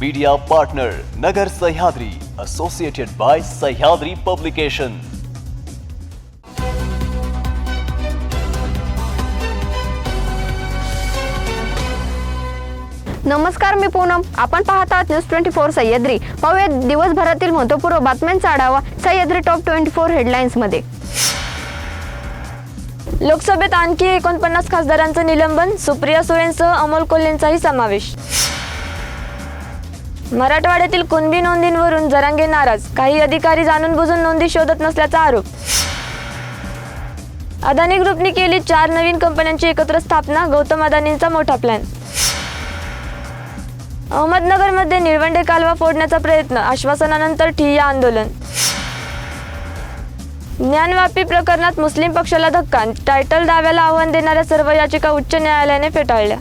Media partner Nagar Sahyadri associated by Sahyadri publication नमस्कार मी पूनम. आपण पाहत आहात न्यूज ट्वेंटी फोर सह्याद्री. पाहूया दिवसभरातील महत्त्वपूर्ण बातम्यांचा आढावा सह्याद्री टॉप ट्वेंटी फोर हेडलाईन्समध्ये. लोकसभेत आणखी एकोणपन्नास खासदारांचं निलंबन सुप्रिया सुळेंसह अमोल कोल्हेंचाही समावेश. मराठवाड्यातील कुणबी नोंदींवरून जरांगे नाराज. काही अधिकारी जाणून बुजून नोंदी शोधत नसल्याचा आरोप. अदानी ग्रुपने केली चार नवीन कंपन्यांची एकत्र स्थापना गौतम अदानींचा मोठा प्लॅन अहमदनगरमध्ये निळवंडे कालवा फोडण्याचा प्रयत्न आश्वासनानंतर ठिय्या आंदोलन. ज्ञानवापी प्रकरणात मुस्लिम पक्षाला धक्का टायटल दाव्याला आव्हान देणाऱ्या सर्व याचिका उच्च न्यायालयाने फेटाळल्या.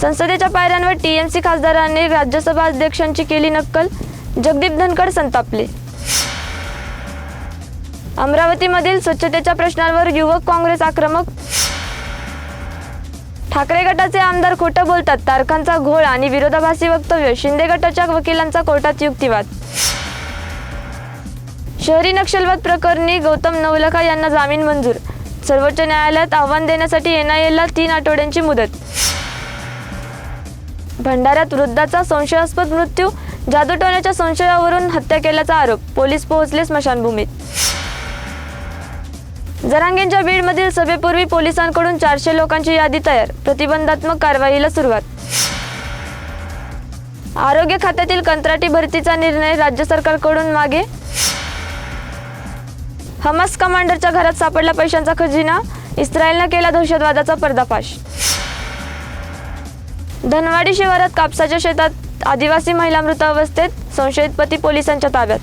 संसदेच्या पायऱ्यांवर टीएमसी खासदारांनी राज्यसभा अध्यक्षांची केली नक्कल. जगदीप धनखड संतापले. अमरावतीमधील स्वच्छतेच्या प्रश्नांवर युवक काँग्रेस आक्रमक. ठाकरे गटाचे आमदार खोटं बोलतात. तारखांचा घोळ आणि विरोधाभासी वक्तव्य. शिंदे गटाच्या वकिलांचा कोर्टात युक्तिवाद. शहरी नक्षलवाद प्रकरणी गौतम नवलखा यांना जामीन मंजूर. सर्वोच्च न्यायालयात आव्हान देण्यासाठी एनआयएला तीन आठवड्यांची मुदत. भंडाऱ्यात वृद्धाचा संशयास्पद मृत्यू जादूटोण्याच्या संशयावरून हत्या केल्याचा आरोप पोलीस पोहोचले स्मशानभूमीत. जरांगेंच्या बीडमधील सभेपूर्वी पोलिसांकडून चारशे लोकांची यादी तयार प्रतिबंधात्मक कारवाईला सुरुवात. आरोग्य खात्यातील कंत्राटी भरतीचा निर्णय राज्य सरकारकडून मागे. हमास कमांडरच्या घरात सापडला पैशांचा खजिना इस्रायलनं केला दहशतवादाचा पर्दाफाश. धनवाडी शिवारात कापसाच्या शेतात आदिवासी महिला मृत अवस्थेत संशयित पती पोलिसांच्या ताब्यात.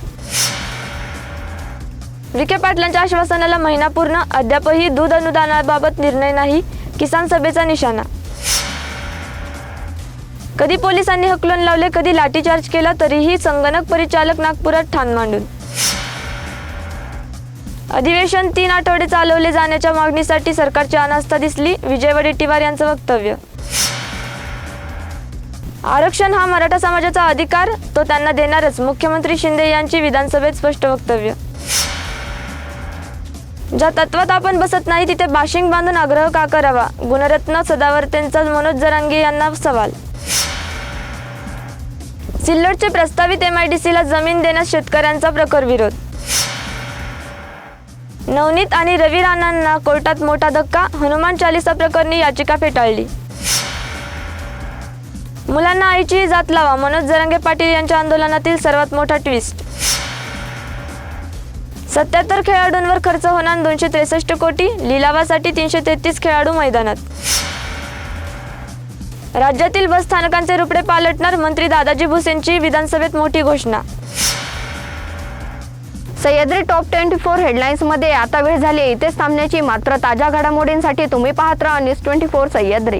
विखे पाटलांच्या आश्वासनाला महिना पूर्ण अद्यापही दूध अनुदानाबाबत निर्णय नाही किसान सभेचा निशाणा. कधी पोलिसांनी हकलून लावले कधी लाठीचार्ज केला तरीही संगणक परिचालक नागपुरात ठाण मांडून. अधिवेशन तीन आठवडे चालवले जाण्याच्या मागणीसाठी सरकारची अनास्था दिसली विजय वडेट्टीवार यांचं वक्तव्य. आरक्षण हा मराठा समाजाचा अधिकार तो त्यांना देणारच. मुख्यमंत्री शिंदे यांची विधानसभेत स्पष्ट वक्तव्य. ज्या तत्वात आपण बसत नाही तिथे बाशिंग बांधून आग्रह का करावा? गुणरत्न सदावर्तेंचा मनोज जरांगे यांना सवाल. सिल्लोडचे प्रस्तावित एम आय डी सीला जमीन देण्यास शेतकऱ्यांचा प्रखर विरोध. नवनीत आणि रवी राणांना कोर्टात मोठा धक्का हनुमान चालिसा प्रकरणी याचिका फेटाळली. मुलांना आईची जात लावा. मनोज जरंगे पाटील यांच्या आंदोलनातील सर्वात मोठा ट्विस्ट सत्याहत्तर खेळाडूंवर खर्च होणार दोनशे त्रेसष्ट कोटी. लिलावासाठी तीनशे तेहतीस खेळाडू मैदानात. राज्यातील बस स्थानकांचे रुपडे पालटणार मंत्री दादाजी भुसेंची विधानसभेत मोठी घोषणा. सह्याद्री टॉप ट्वेंटी फोर हेडलाईन्समध्ये आता वेळ झाली आहे. इथेच थांबण्याची मात्र ताज्या घडामोडींसाठी तुम्ही पाहत राहा news twenty four Sahyadri.